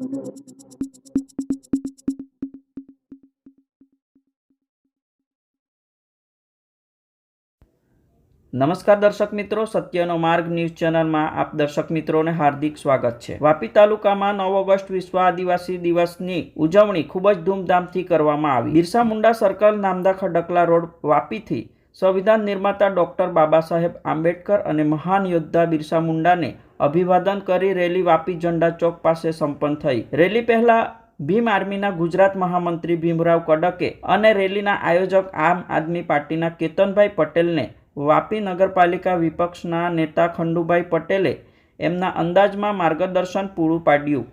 નમસ્કાર દર્શક મિત્રો, સત્યનો માર્ગ ન્યૂઝ ચેનલમાં આપ દર્શક મિત્રોને હાર્દિક સ્વાગત છે. વાપી તાલુકામાં નવ ઓગસ્ટ વિશ્વ આદિવાસી દિવસની ઉજવણી ખૂબ જ ધૂમધામથી કરવામાં આવી. બિરસા મુંડા સર્કલ નામદા ખડકલા રોડ વાપીથી સંવિધાન નિર્માતા ડૉક્ટર બાબા સાહેબ આંબેડકર અને મહાન યોદ્ધા બિરસા મુંડાને અભિવાદન કરી રેલી વાપી ઝંડા ચોક પાસે સંપન્ન થઈ. રેલી પહેલા ભીમ આર્મીના ગુજરાત મહામંત્રી ભીમરાવ કડકે અને રેલીના આયોજક આમ આદમી પાર્ટીના કેતનભાઈ પટેલને વાપી નગરપાલિકા વિપક્ષના નેતા ખંડુભાઈ પટેલે એમના અંદાજમાં માર્ગદર્શન પૂરું પાડ્યું.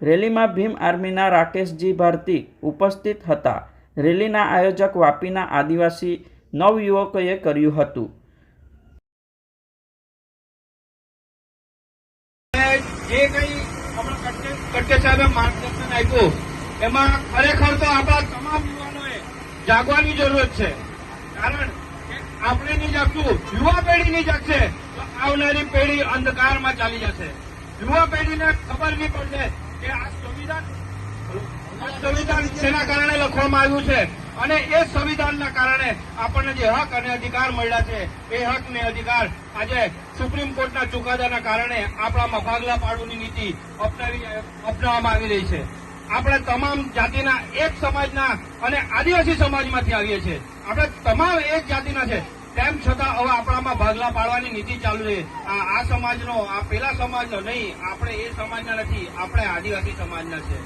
રેલીમાં ભીમ આર્મીના રાકેશજી ભારતી ઉપસ્થિત હતા. રેલીના આયોજક વાપીના આદિવાસી નવયુવકોએ કર્યું હતું. કારણ કે આપણે નહીં જાગતું, યુવા પેઢી જાગશે, તો આવનારી પેઢી અંધકારમાં ચાલી જશે. યુવા પેઢીને ખબર નહીં પડશે કે આ સંવિધાન સંવિધાન શેના કારણે લખવામાં આવ્યું છે? અને એ સંવિધાનના કારણે આપણને જે હક અને અધિકાર મળ્યા છે, એ હક ને અધિકાર આજે સુપ્રીમ કોર્ટના ચુકાદાના કારણે આપણામાં ભાગલા પાડવાની નીતિ અપનાવી, અપનાવવામાં આવી રહી છે. આપણે તમામ જાતિના એક સમાજના અને આદિવાસી સમાજમાંથી આવીએ છીએ. આપણે તમામ એક જાતિના છે. તેમ છતાં હવે આપણામાં ભાગલા પાડવાની નીતિ ચાલુ છે આ સમાજનો, આ પેલા સમાજનો નહીં, આપણે એ સમાજના નથી, આપણે આદિવાસી સમાજના છે.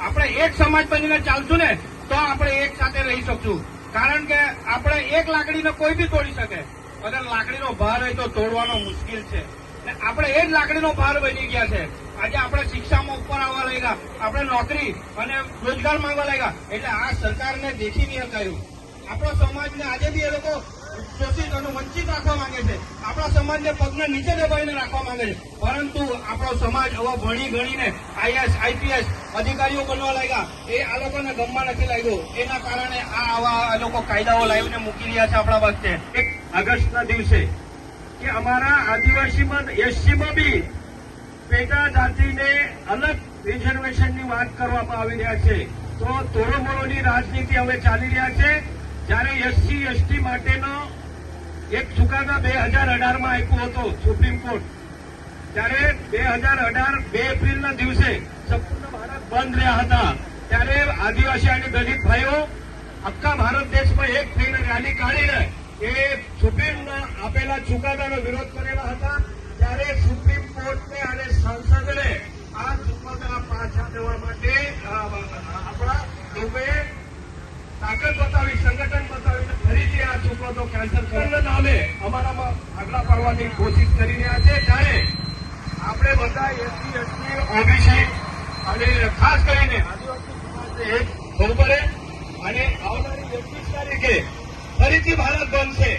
આપણે એક સમાજ બનીને ચાલશું ને તો આપણે એક સાથે રહી શકશું. કારણ કે આપણે એક લાકડીને કોઈ બી તોડી શકે. અને લાકડીનો ભાર હોય તો તોડવાનો મુશ્કેલ છે. ને આપણે એ જ લાકડીનો ભાર બની ગયા છે. આજે આપણે શિક્ષામાં ઉપર આવવા લાગ્યા. આપણે નોકરી અને રોજગાર માંગવા લાગ્યા. એટલે આ સરકારને દેખી નહીં હકાયું આપણો સમાજને આજે બી એ લોકો શોષિત અને વંચિત રાખવા માંગે છે. આપણા સમાજને પગને નીચે દબાવીને રાખવા માંગે છે. પરંતુ આપણો સમાજ હવે ભણી ગણીને આઈએસ, આઈપીએસ અધિકારીઓ બનવા લાગ્યા. એ આ લોકોને ગમવા નથી લાગ્યું. એના કારણે આ આવા લોકો કાયદાઓ લાવીને મૂકી રહ્યા છે આપણા વખતે એક ઓગસ્ટના દિવસે કે અમારા આદિવાસીમાં એસસીમાં બી પેટા જાતિને અલગ રિઝર્વેશનની વાત કરવામાં આવી રહ્યા છે. તો તોડોમોડોની રાજનીતિ હવે ચાલી રહ્યા છે. જ્યારે એસસી એસટી માટેનો એક ચુકાદા બે હજાર અઢારમાં આપ્યો હતો સુપ્રીમ કોર્ટ ત્યારે બે હજાર અઢાર બે એપ્રિલના દિવસે સંપૂર્ણ ભારત બંધ રહ્યા હતા. ત્યારે આદિવાસી અને દલિત ભાઈઓ આખા ભારત દેશમાં એક થઈને રેલી કાઢીને એ સુપ્રીમ આપેલા ચુકાદાનો વિરોધ કરેલા હતા. ત્યારે સુપ્રીમ કોર્ટને અને સંસદને આ ચુકાદા પાછા દેવા માટે અ, આપણા લોકોએ તાકાત બતાવી સંગઠન બતાવીને ફરીથી ચુકાદો કેન્સલ કરવાના નામે અમારામાં આગલા પાડવાની કોશિશ કરી રહ્યા છે. ત્યારે આપણે બધા એસસી, એસટી, ઓબીસી અને ખાસ કરીને આદિવાસી એક અને આવનારી એકવીસ તારીખે ફરીથી ભારત બંધ છે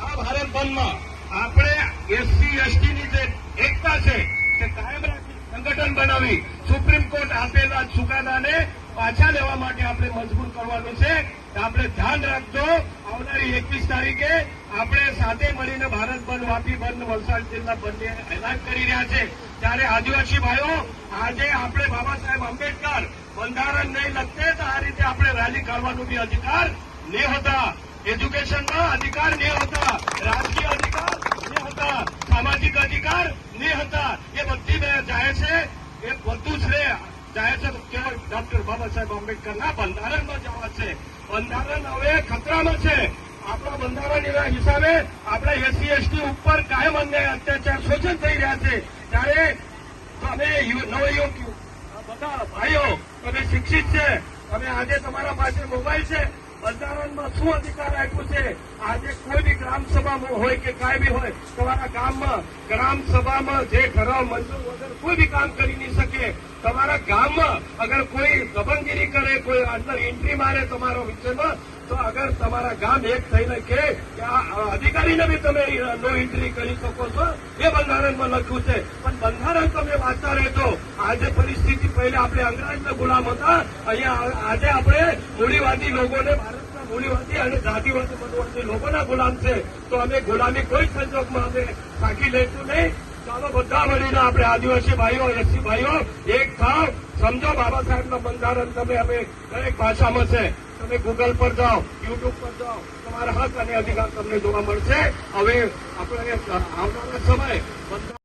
આ ભારત બંધમાં આપણે એસસી, એસટીની જે એકતા છે તે કાયમ રાખી સંગઠન બનાવી સુપ્રીમ કોર્ટ આપેલા ચુકાદાને પાછા લેવા માટે આપણે મજબૂર કરવાનું છે. આપણે ધ્યાન રાખજો, આવનારી એકવીસ તારીખે આપણે સાથે મળીને ભારત બંધ, વાપી બંધ, વલસાડ જિલ્લા બંધ એલાન કરી રહ્યા છે. ત્યારે આદિવાસી ભાઈઓ, આજે આપણે બાબા સાહેબ આંબેડકર બંધારણ નહીં લખતે તો આ રીતે આપણે રેલી કરવાનું બી અધિકાર નહીં હતા. એજ્યુકેશનમાં અધિકાર ને હતા. રાજકીય અધિકાર નહીં હતા. સામાજિક અધિકાર ને હતા. એ બધી જાય છે. એ બધું છે તો કેવળ ડોક્ટર બાબા સાહેબ આંબેડકરના બંધારણમાં જવા છે. બંધારણ હવે ખતરામાં છે. આપણા બંધારણ હિસાબે આપણે એસસી, એસટી ઉપર કાયમ અન્યાય, અત્યાચાર શોષણ થઈ રહ્યા છે. ત્યારે તમે નવયુવક બધા ભાઈઓ, તમે શિક્ષિત છે. તમે આજે તમારા પાસે મોબાઈલ છે. બંધારણમાં શું અધિકાર આપ્યું છે? આજે કોઈ બી ગ્રામ સભામાં હોય કે કાંઈ બી હોય, તમારા ગામમાં ગ્રામ સભામાં જે ઠરાવ મંજૂર વગર કોઈ બી કામ કરી નહીં શકે. તમારા ગામમાં અગર કોઈ દબંગગીરી કરે, કોઈ અંદર એન્ટ્રી મારે તમારો વિષયમાં તો અગર તમારા ગામ એક થઈને કે અધિકારીને બી તમે નો એન્ટ્રી કરી શકો છો, એ બંધારણમાં લખ્યું છે. પણ બંધારણ તમે વાંચતા રહેજો. આજે પરિસ્થિતિ પહેલા આપણે અંગ્રેજના ગુલામ હતા. અહીંયા આજે આપણે મૂડીવાદી લોકોને ભારતના મૂડીવાદી અને જાતિવાદી બનવાદી લોકોના ગુલામ છે. તો અમે ગુલામી કોઈ સંજોગમાં અમે સાકી લઈશું નહીં. ચાલો બધા મળીને આપણે આદિવાસી ભાઈઓ એસસી ભાઈઓ, એક થાવ. સમજો બાબા સાહેબના બંધારણ તમે અમે દરેક ભાષામાં છે. તમે ગૂગલ પર જાઓ યુટ્યુબ પર જાઓ, તમારા હક અને અધિકાર તમને જોવા મળશે. હવે આપણે આવનારા સમય.